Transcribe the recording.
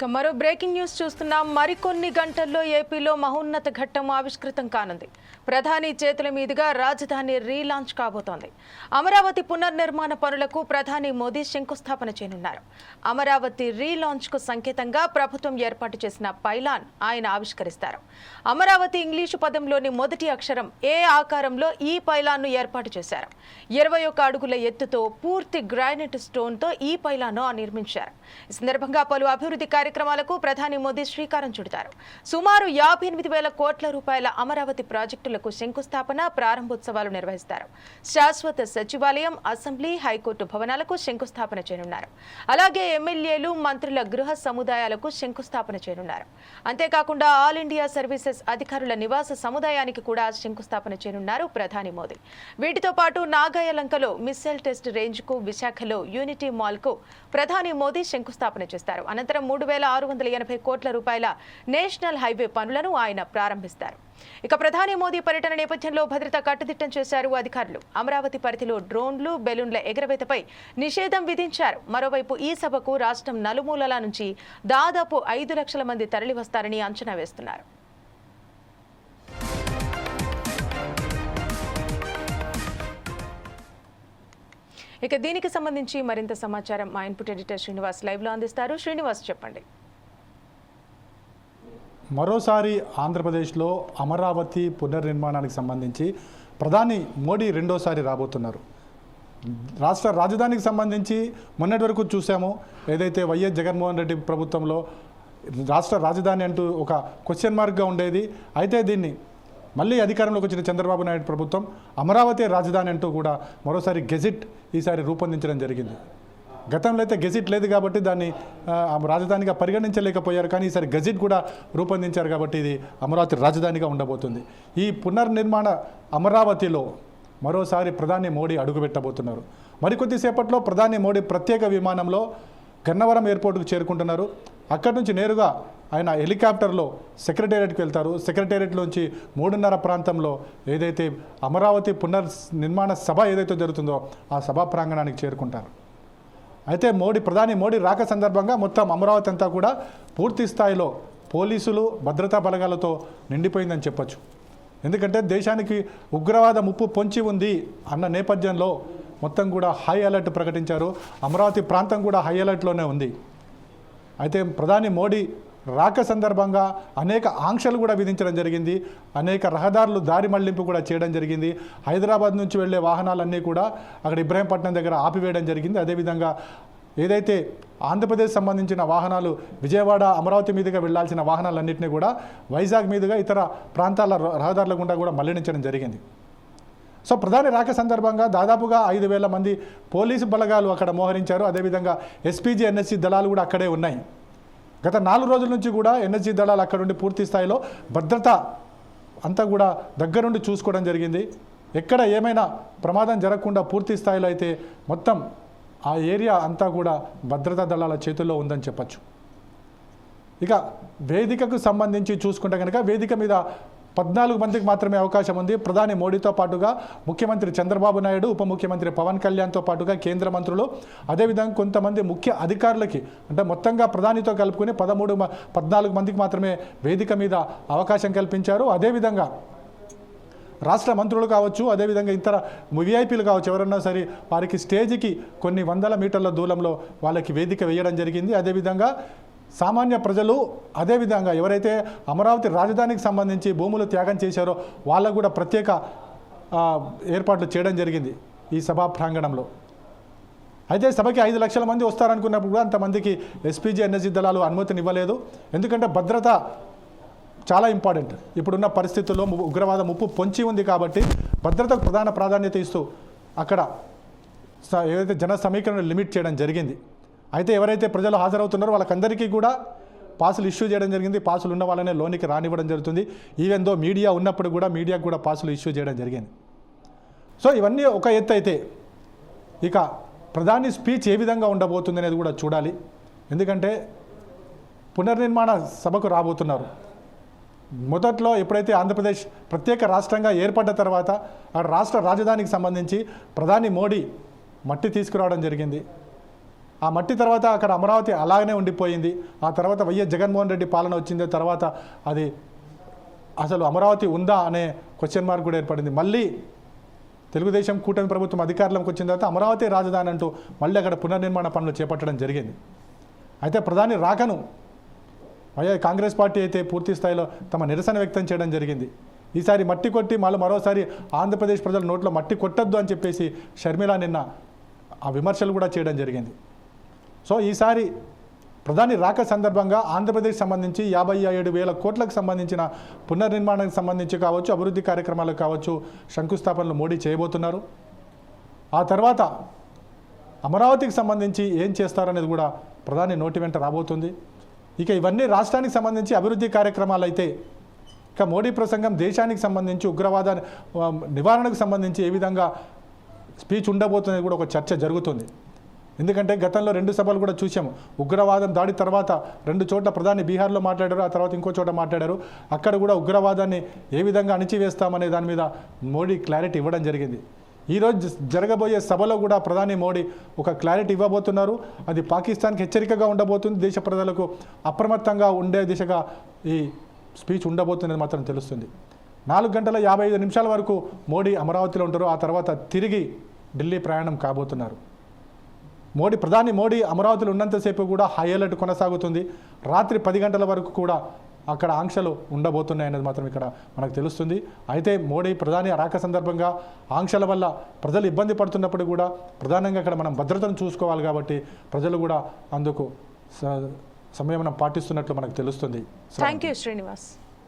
ఇక మరో breaking news చూస్తున్నాం. మరికొన్ని గంటల్లో ఏపీలో మహోన్నత ఘట్టం ఆవిష్కృతం కానుంది. ప్రధాని చేతుల మీదుగా రాజధాని రీలాంచ్ కాబోతోంది. అమరావతి పునర్నిర్మాణ పనులకు ప్రధాని మోదీ శంకుస్థాపన చేయనున్నారు. అమరావతి రీలాంచ్కు సంకేతంగా ప్రభుత్వం ఏర్పాటు చేసిన పైలాన్ ఆయన ఆవిష్కరిస్తారు. అమరావతి ఇంగ్లీషు పదంలోని మొదటి అక్షరం ఏ ఆకారంలో ఈ పైలాన్ను ఏర్పాటు చేశారు. ఇరవై ఒక్క అడుగుల ఎత్తుతో పూర్తి గ్రానైట్ స్టోన్తో ఈ పైలాన్ను నిర్మించారు. ఈ సందర్భంగా పలు అభివృద్ధి కార్యక్రమాలకు ప్రధాని మోదీ శ్రీకారం చుడతారు సుమారు యాభై ఎనిమిది వేల కోట్ల రూపాయల అమరావతి ప్రాజెక్టులకు శంకుస్థాపన ప్రారంభోత్సవాలు నిర్వహిస్తారు. శాశ్వత సచివాలయం అసెంబ్లీ హైకోర్టు భవనాలకు శంకుస్థాపన చేయనున్నారు. అలాగే ఎమ్మెల్యేలు మంత్రుల గృహ సముదాయాలకు శంకుస్థాపన చేయనున్నారు. అంతేకాకుండా ఆల్ ఇండియా సర్వీసెస్ అధికారుల నివాస సముదాయానికి కూడా శంకుస్థాపన చేయనున్నారు ప్రధాని మోదీ. వీటితో పాటు నాగాయలంకలో మిస్సైల్ టెస్ట్ రేంజ్కు విశాఖలో యూనిటీ మాల్కు ప్రధాని మోదీ శంకుస్థాపన చేస్తారు. అనంతరం మూడు వేల ఆరు వందల ఎనభై కోట్ల రూపాయల నేషనల్ హైవే పనులను ఆయన ప్రారంభిస్తారు. ఇక ప్రధాని మోదీ పర్యటన నేపథ్యంలో భద్రత కట్టుదిట్టం చేశారు అధికారులు. అమరావతి పరిధిలో డ్రోన్లు బెలూన్ల ఎగరవేతపై నిషేధం విధించారు. మరోవైపు ఈ సభకు రాష్ట్రం నలుమూలల నుంచి దాదాపు ఐదు లక్షల మంది తరలివస్తారని అంచనా వేస్తున్నారు. ఇక దీనికి సంబంధించి మరింత సమాచారం మా ఇన్పుట్ ఎడిటర్ శ్రీనివాస్ లైవ్లో అందిస్తారు. శ్రీనివాస్ చెప్పండి. మరోసారి ఆంధ్రప్రదేశ్లో అమరావతి పునర్నిర్మాణానికి సంబంధించి ప్రధాని మోడీ రెండోసారి రాబోతున్నారు. రాష్ట్ర రాజధానికి సంబంధించి మొన్నటి వరకు చూసాము ఏదైతే వైఎస్ జగన్మోహన్ రెడ్డి ప్రభుత్వంలో రాష్ట్ర రాజధాని అంటూ ఒక క్వశ్చన్ మార్క్గా ఉండేది. అయితే దీన్ని మళ్ళీ అధికారంలోకి వచ్చిన చంద్రబాబు నాయుడు ప్రభుత్వం అమరావతి రాజధాని అంటూ కూడా మరోసారి గెజిట్ ఈసారి రూపొందించడం జరిగింది. గతంలో అయితే గెజిట్ లేదు కాబట్టి దాన్ని రాజధానిగా పరిగణించలేకపోయారు. కానీ ఈసారి గెజిట్ కూడా రూపొందించారు కాబట్టి ఇది అమరావతి రాజధానిగా ఉండబోతుంది. ఈ పునర్నిర్మాణ అమరావతిలో మరోసారి ప్రధాని మోడీ అడుగుపెట్టబోతున్నారు. మరికొద్దిసేపట్లో ప్రధాని మోడీ ప్రత్యేక విమానంలో గన్నవరం ఎయిర్పోర్ట్కు చేరుకుంటున్నారు. అక్కడి నుంచి నేరుగా ఆయన హెలికాప్టర్లో సెక్రటేరియట్కి వెళ్తారు. సెక్రటేరియట్లోంచి మూడున్నర ప్రాంతంలో ఏదైతే అమరావతి పునర్ నిర్మాణ సభ ఏదైతే జరుగుతుందో ఆ సభా ప్రాంగణానికి చేరుకుంటారు. అయితే మోడీ ప్రధాని మోడీ రాక సందర్భంగా మొత్తం అమరావతి అంతా కూడా పూర్తి స్థాయిలో పోలీసులు భద్రతా బలగాలతో నిండిపోయిందని చెప్పొచ్చు. ఎందుకంటే దేశానికి ఉగ్రవాద ముప్పు పొంచి ఉంది అన్న నేపథ్యంలో మొత్తం కూడా హై అలర్ట్ ప్రకటించారు. అమరావతి ప్రాంతం కూడా హై అలర్ట్లోనే ఉంది. అయితే ప్రధాని మోడీ రాక సందర్భంగా అనేక ఆంక్షలు కూడా విధించడం జరిగింది. అనేక రహదారులు దారి మళ్ళింపు కూడా చేయడం జరిగింది. హైదరాబాద్ నుంచి వెళ్ళే వాహనాలన్నీ కూడా అక్కడ ఇబ్రాహీంపట్నం దగ్గర ఆపివేయడం జరిగింది. అదేవిధంగా ఏదైతే ఆంధ్రప్రదేశ్ సంబంధించిన వాహనాలు విజయవాడ అమరావతి మీదుగా వెళ్ళాల్సిన వాహనాలన్నింటినీ కూడా వైజాగ్ మీదుగా ఇతర ప్రాంతాల రహదారుల గుండా కూడా మళ్ళించడం జరిగింది. సో ప్రధాని రాక సందర్భంగా దాదాపుగా ఐదు వేల మంది పోలీసు బలగాలు అక్కడ మోహరించారు. అదేవిధంగా ఎస్పీజీ ఎన్ఎస్సీ దళాలు కూడా అక్కడే ఉన్నాయి. గత నాలుగు రోజుల నుంచి కూడా ఎన్ఎస్జీ దళాలు అక్కడ నుండి పూర్తి స్థాయిలో భద్రత అంతా కూడా దగ్గరుండి చూసుకోవడం జరిగింది. ఎక్కడ ఏమైనా ప్రమాదం జరగకుండా పూర్తి స్థాయిలో అయితే మొత్తం ఆ ఏరియా అంతా కూడా భద్రతా దళాల చేతుల్లో ఉందని చెప్పచ్చు. ఇక వేదికకు సంబంధించి చూసుకుంటే కనుక వేదిక మీద పద్నాలుగు మందికి మాత్రమే అవకాశం ఉంది. ప్రధాని మోడీతో పాటుగా ముఖ్యమంత్రి చంద్రబాబు నాయుడు ఉప ముఖ్యమంత్రి పవన్ కళ్యాణ్తో పాటుగా కేంద్ర మంత్రులు అదేవిధంగా కొంతమంది ముఖ్య అధికారులకి అంటే మొత్తంగా ప్రధానితో కలుపుకుని పదమూడు మ- పద్నాలుగు మందికి మాత్రమే వేదిక మీద అవకాశం కల్పించారు. అదేవిధంగా రాష్ట్ర మంత్రులు కావచ్చు అదేవిధంగా ఇతర విఐపీలు కావచ్చు ఎవరన్నా సరే వారికి స్టేజ్కి కొన్ని వందల మీటర్ల దూరంలో వాళ్ళకి వేదిక వేయడం జరిగింది. అదేవిధంగా సామాన్య ప్రజలు అదేవిధంగా ఎవరైతే అమరావతి రాజధానికి సంబంధించి భూములు త్యాగం చేశారో వాళ్ళకు కూడా ప్రత్యేక ఏర్పాట్లు చేయడం జరిగింది ఈ సభా ప్రాంగణంలో. అయితే సభకి ఐదు లక్షల మంది వస్తారనుకున్నప్పుడు కూడా అంతమందికి ఎస్పీజీ ఎన్ఎస్జీ దళాలు అనుమతిని ఇవ్వలేదు ఎందుకంటే భద్రత చాలా ఇంపార్టెంట్. ఇప్పుడున్న పరిస్థితుల్లో ఉగ్రవాదం ఉగ్రవాద ముప్పు పొంచి ఉంది కాబట్టి భద్రతకు ప్రధాన ప్రాధాన్యత ఇస్తూ అక్కడ స- ఏదైతే జన సమీకరణ లిమిట్ చేయడం జరిగింది. అయితే ఎవరైతే ప్రజలు హాజరవుతున్నారో వాళ్ళకందరికీ కూడా పాసులు ఇష్యూ చేయడం జరిగింది. పాసులు ఉన్న వాళ్ళనే లోనికి రానివ్వడం జరుగుతుంది. ఈవెన్ దో మీడియా ఉన్నప్పుడు కూడా మీడియాకు కూడా పాసులు ఇష్యూ చేయడం జరిగింది. సో ఇవన్నీ ఒక ఎత్తు అయితే ఇక ప్రధాని స్పీచ్ ఏ విధంగా ఉండబోతుంది అనేది కూడా చూడాలి. ఎందుకంటే పునర్నిర్మాణ సభకు రాబోతున్నారు. మొదట్లో ఎప్పుడైతే ఆంధ్రప్రదేశ్ ప్రత్యేక రాష్ట్రంగా ఏర్పడ్డ తర్వాత ఆ రాష్ట్ర రాజధానికి సంబంధించి ప్రధాని మోడీ మట్టి తీసుకురావడం జరిగింది. ఆ మట్టి తర్వాత అక్కడ అమరావతి అలాగనే ఉండిపోయింది. ఆ తర్వాత వైఎస్ జగన్మోహన్ రెడ్డి పాలన వచ్చింది. తర్వాత అది అసలు అమరావతి ఉందా అనే క్వశ్చన్ మార్క్ కూడా ఏర్పడింది. మళ్ళీ తెలుగుదేశం కూటమి ప్రభుత్వం అధికారంలోకి వచ్చిన తర్వాత అమరావతి రాజధాని అంటూ మళ్ళీ అక్కడ పునర్నిర్మాణ పనులు చేపట్టడం జరిగింది. అయితే ప్రధాని రాకను వైఎస్ కాంగ్రెస్ పార్టీ అయితే పూర్తి స్థాయిలో తమ నిరసన వ్యక్తం చేయడం జరిగింది. ఈసారి మట్టి కొట్టి మళ్ళీ మరోసారి ఆంధ్రప్రదేశ్ ప్రజల నోట్లో మట్టి కొట్టద్దు అని చెప్పేసి షర్మిల నిన్న ఆ విమర్శలు కూడా చేయడం జరిగింది. సో ఈసారి ప్రధాని రాక సందర్భంగా ఆంధ్రప్రదేశ్ సంబంధించి యాభై ఏడు వేల కోట్లకు సంబంధించిన పునర్నిర్మాణానికి సంబంధించి కావచ్చు అభివృద్ధి కార్యక్రమాలకు కావచ్చు శంకుస్థాపనలు మోడీ చేయబోతున్నారు. ఆ తర్వాత అమరావతికి సంబంధించి ఏం చేస్తారనేది కూడా ప్రధాని నోటి వెంట రాబోతుంది. ఇక ఇవన్నీ రాష్ట్రానికి సంబంధించి అభివృద్ధి కార్యక్రమాలు అయితే ఇక మోడీ ప్రసంగం దేశానికి సంబంధించి ఉగ్రవాద నివారణకు సంబంధించి ఏ విధంగా స్పీచ్ ఉండబోతున్నది కూడా ఒక చర్చ జరుగుతుంది. ఎందుకంటే గతంలో రెండు సభలు కూడా చూసాము ఉగ్రవాదం దాడి తర్వాత రెండు చోట్ల ప్రధాని బీహార్లో మాట్లాడారు ఆ తర్వాత ఇంకో చోట మాట్లాడారు. అక్కడ కూడా ఉగ్రవాదాన్ని ఏ విధంగా అణిచివేస్తామనే దాని మీద మోడీ క్లారిటీ ఇవ్వడం జరిగింది. ఈరోజు జ- జరగబోయే సభలో కూడా ప్రధాని మోడీ ఒక క్లారిటీ ఇవ్వబోతున్నారు. అది పాకిస్తాన్కి హెచ్చరికగా ఉండబోతుంది. దేశ ప్రజలకు అప్రమత్తంగా ఉండే దిశగా ఈ స్పీచ్ ఉండబోతున్నది మాత్రం తెలుస్తుంది. నాలుగు గంటల యాభై ఐదు నిమిషాల వరకు మోడీ అమరావతిలో ఉంటారు. ఆ తర్వాత తిరిగి ఢిల్లీ ప్రయాణం కాబోతున్నారు. మోడీ ప్రధాని మోడీ అమరావతిలో ఉన్నంతసేపు కూడా హై అలర్ట్ కొనసాగుతుంది. రాత్రి పది గంటల వరకు కూడా అక్కడ ఆంక్షలు ఉండబోతున్నాయనేది మాత్రం ఇక్కడ మనకు తెలుస్తుంది. అయితే మోడీ ప్రధాని రాక సందర్భంగా ఆంక్షల వల్ల ప్రజలు ఇబ్బంది పడుతున్నప్పుడు కూడా ప్రధానంగా అక్కడ మనం భద్రతను చూసుకోవాలి కాబట్టి ప్రజలు కూడా అందుకు స- సంయమనం పాటిస్తున్నట్లు మనకు తెలుస్తుంది. Thank you Srinivas